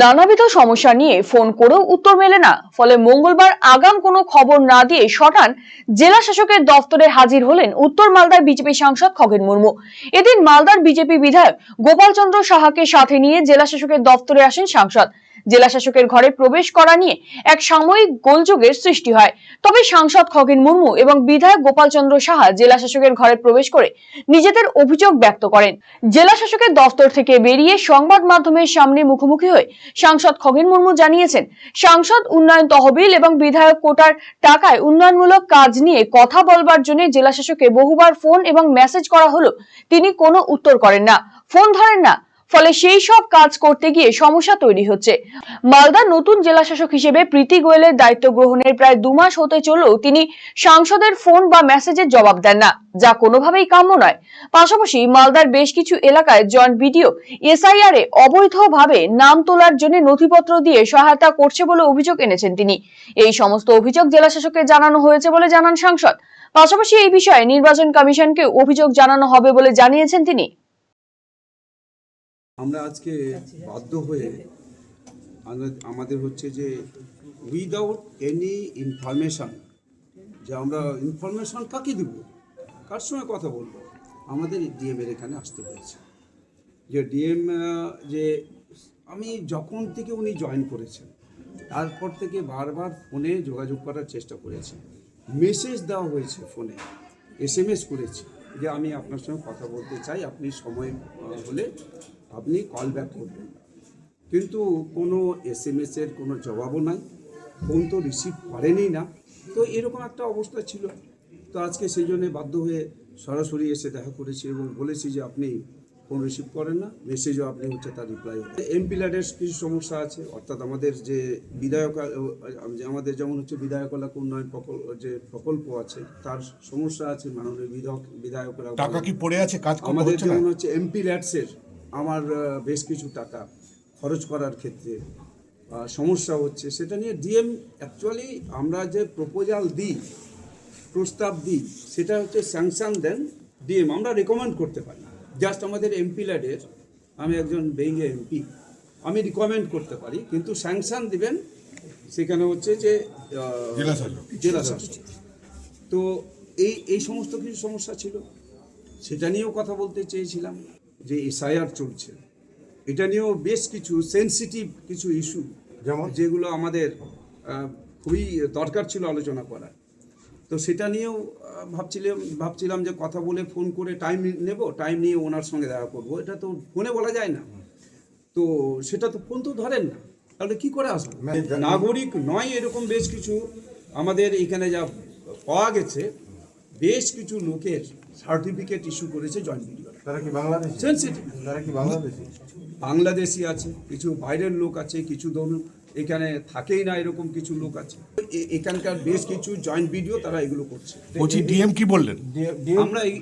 নানাবিধ সমস্যা নিয়ে ফোন করেও উত্তর মেলে না। ফলে মঙ্গলবার আগাম কোনো খবর না দিয়ে শটান জেলা শাসকের দফতরে হাজির হলেন উত্তর মালদার বিজেপি সাংসদ খগেন মুর্মু। এদিন মালদার বিজেপি বিধায়ক গোপালচন্দ্র সাহাকে সাথে নিয়ে জেলা শাসকের দফতরে আসেন সাংসদ। জেলা শাসকের ঘরে প্রবেশ করা নিয়ে এক সাময়িক গোলযোগের সৃষ্টি হয়। তবে সাংসদ খগেন মুর্মু এবং বিধায়ক গোপালচন্দ্র সাহা জেলা শাসকের ঘরে প্রবেশ করে নিজেদের অভিযোগ ব্যক্ত করেন। জেলা শাসকের দফতর থেকে বেরিয়ে সংবাদ মাধ্যমের সামনে মুখোমুখি হয়ে সাংসদ খগেন মুর্মু জানিয়েছেন, সাংসদ উন্নয়ন তহবিল এবং বিধায়ক কোটার টাকায় উন্নয়নমূলক কাজ নিয়ে কথা বলবার জন্য জেলা শাসককে বহুবার ফোন এবং মেসেজ করা হলো তিনি কোনো উত্তর করেন না। ফোন ধরেন না ফলে সেই সব কাজ করতে গিয়ে সমস্যা তৈরি হচ্ছে। মালদার নতুন জেলা শাসক হিসেবে প্রীতি গোয়েলের দায়িত্ব গ্রহণের প্রায় দু মাস হতে চললেও তিনি সাংসদের ফোন বা মেসেজের জবাব দেন না, যা কোনোভাবেই কাম্য নয়। পাশাপাশি মালদার বেশ কিছু এলাকায় জয়েন্ট ভিডিও এসআইআর এ অবৈধভাবে নাম তোলার জন্য নথিপত্র দিয়ে সহায়তা করছে বলে অভিযোগ এনেছেন তিনি। এই সমস্ত অভিযোগ জেলা শাসককে জানানো হয়েছে বলে জানান সাংসদ। পাশাপাশি এই বিষয়ে নির্বাচন কমিশনকে অভিযোগ জানানো হবে বলে জানিয়েছেন তিনি। আমরা আজকে বাধ্য হয়ে আমাদের হচ্ছে যে উইদাউট এনি ইনফরমেশন যে আমরা ইনফরমেশন কাকে দেব? কার সঙ্গে কথা বলব? আমাদের ডিএমের এখানে আসতে হয়েছে। যে ডিএম যে আমি যখন থেকে উনি জয়েন করেছেন তারপর থেকে বারবার ফোনে যোগাযোগ করার চেষ্টা করেছি। মেসেজ দেওয়া হয়েছে ফোনে এস এম এস করেছি যে আমি আপনার সঙ্গে কথা বলতে চাই আপনি সময় হলে আপনি কল ব্যাক করবেন। কিন্তু কোনো এস এম এসের কোনো জবাবও নাই ফোন তো রিসিভ করেনি না। তো এরকম একটা অবস্থা ছিল। তো আজকে সেই জন্যে বাধ্য হয়ে সরাসরি এসে দেখা করেছি এবং বলেছি যে আপনি ফোন রিসিভ করেন না মেসেজও আপনি হচ্ছে তার রিপ্লাই এমপি ল্যাডের কিছু সমস্যা আছে অর্থাৎ আমাদের যে বিধায়ক যে আমাদের যেমন হচ্ছে বিধায়কলা উন্নয়ন প্রকল্প যে প্রকল্প আছে তার সমস্যা আছে মাননীয় বিধায়ক বিধায়করা। টাকা কি পড়ে আছে? কাজ আমাদের যেমন হচ্ছে এমপি ল্যাডসের আমার বেশ কিছু টাকা খরচ করার ক্ষেত্রে সমস্যা হচ্ছে। সেটা নিয়ে ডিএম অ্যাকচুয়ালি আমরা যে প্রপোজাল দিই প্রস্তাব দিই সেটা হচ্ছে স্যাংশন দেন ডিএম। আমরা রেকমেন্ড করতে পারি। জাস্ট আমাদের এমপি ল্যাডের আমি একজন বেইং এমপি আমি রিকমেন্ড করতে পারি কিন্তু স্যাংশন দিবেন সেখানে হচ্ছে যে জেলা জেলা শাসক। তো এই এই সমস্ত কিছু সমস্যা ছিল। সেটা নিয়েও কথা বলতে চেয়েছিলাম। যে এসআইআর চলছে এটা নিয়েও বেশ কিছু সেনসিটিভ কিছু ইস্যু যেমন? যেগুলো আমাদের খুবই দরকার ছিল আলোচনা করা তো সেটা নিয়েও ভাবছিলাম ভাবছিলাম যে কথা বলে ফোন করে টাইম নেব টাইম নিয়ে ওনার সঙ্গে দেখা করব। এটা তো ফোনে বলা যায় না। তো সেটা তো ফোন তো ধরেন না। তাহলে কি করে আসব? নাগরিক নয় এরকম বেশ কিছু আমাদের এখানে যা পাওয়া গেছে বেশ কিছু লোকের সার্টিফিকেট ইস্যু করেছে জয়েন্ট তারা কি বাংলাদেশি? সেন্সিটিভ তারা কি বাংলাদেশি? বাংলাদেশি আছে কিছু বাইরের লোক আছে কিছু ধরুন এখানে থাকেই না এরকম কিছু লোক আছে। এখানকার বেশ কিছু জয়েন্ট ভিডিও তারা এগুলো করছে। বলছি ডিএম কি বললেন? আমরা এই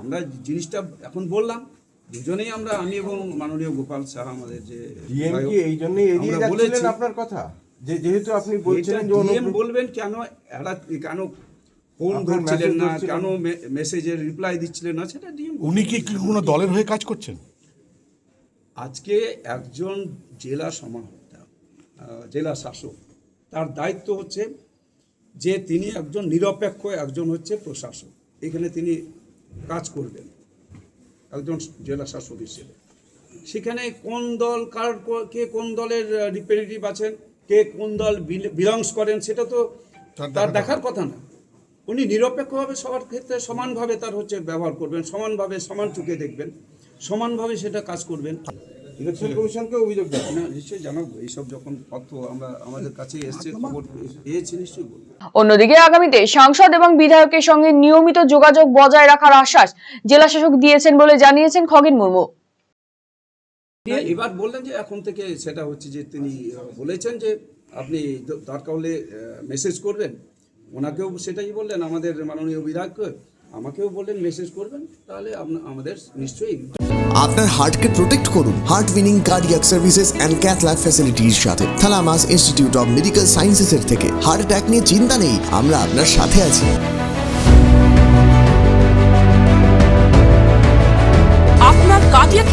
আমরা জিনিসটা এখন বললাম দুজনেই আমরা আমি এবং মাননীয় গোপাল সাহা আমাদের যে ডিএম কি এই জন্যই যাচ্ছিলেন আপনার কথা? যে যেহেতু আপনি বলছিলেন যে ডিএম বলবেন কেন এরা কেন ফোন ধরছিলেন না? কেন মেসেজের রিপ্লাই দিচ্ছিলেন না? সেটা ডিএম উনি কি কি কোনো দলের হয়ে কাজ করছেন? আজকে একজন জেলা সমাহর্তা জেলা শাসক তার দায়িত্ব হচ্ছে যে তিনি একজন নিরপেক্ষ একজন হচ্ছে প্রশাসক। এখানে তিনি কাজ করবেন একজন জেলা শাসক হিসেবে। সেখানে কোন দল কার কে কোন দলের রিপ্রেজেন্টেটিভ আছেন কে কোন দল বিলংস করেন সেটা তো তার দেখার কথা না। উনি নিরপেক্ষভাবে সবার ক্ষেত্রে সমানভাবে তার হচ্ছে ব্যবহার করবেন সমানভাবে সমান চোখে দেখবেন সমানভাবে সেটা কাজ করবেন। ইলেকশন কমিশনকে অভিযোগ দেন। না নিশ্চয়ই জানাব। এইসব যখন তথ্য আমরা আমাদের কাছে এসছে খবর পেয়েছি নিশ্চয়ই বলব। অন্যদিকে আগামীতে সাংসদ এবং বিধায়কের সঙ্গে নিয়মিত যোগাযোগ বজায় রাখার আশ্বাস জেলা শাসক দিয়েছেন বলে জানিয়েছেন খগেন মুর্মু। এবার বললেন যে এখন থেকে সেটা হচ্ছে যে তিনি বলেছেন যে আপনি দরকার হলে মেসেজ করবেন। ওনাকেও সেটাই বললেন, আমাদের মাননীয় বিধায়ককে আমাকেও বললেন মেসেজ করবেন, তাহলে আমাদের নিশ্চয়ই আপনার হার্টকে প্রোটেক্ট করুন। Heart winning cardiac services and cath lab ফ্যাসিলিটির সাথে। থালামাস ইনস্টিটিউট অফ মেডিকেল সায়েন্সেসের থেকে হার্ট অ্যাটাক নিয়ে চিন্তা নেই। আমরা আপনার সাথে আছি।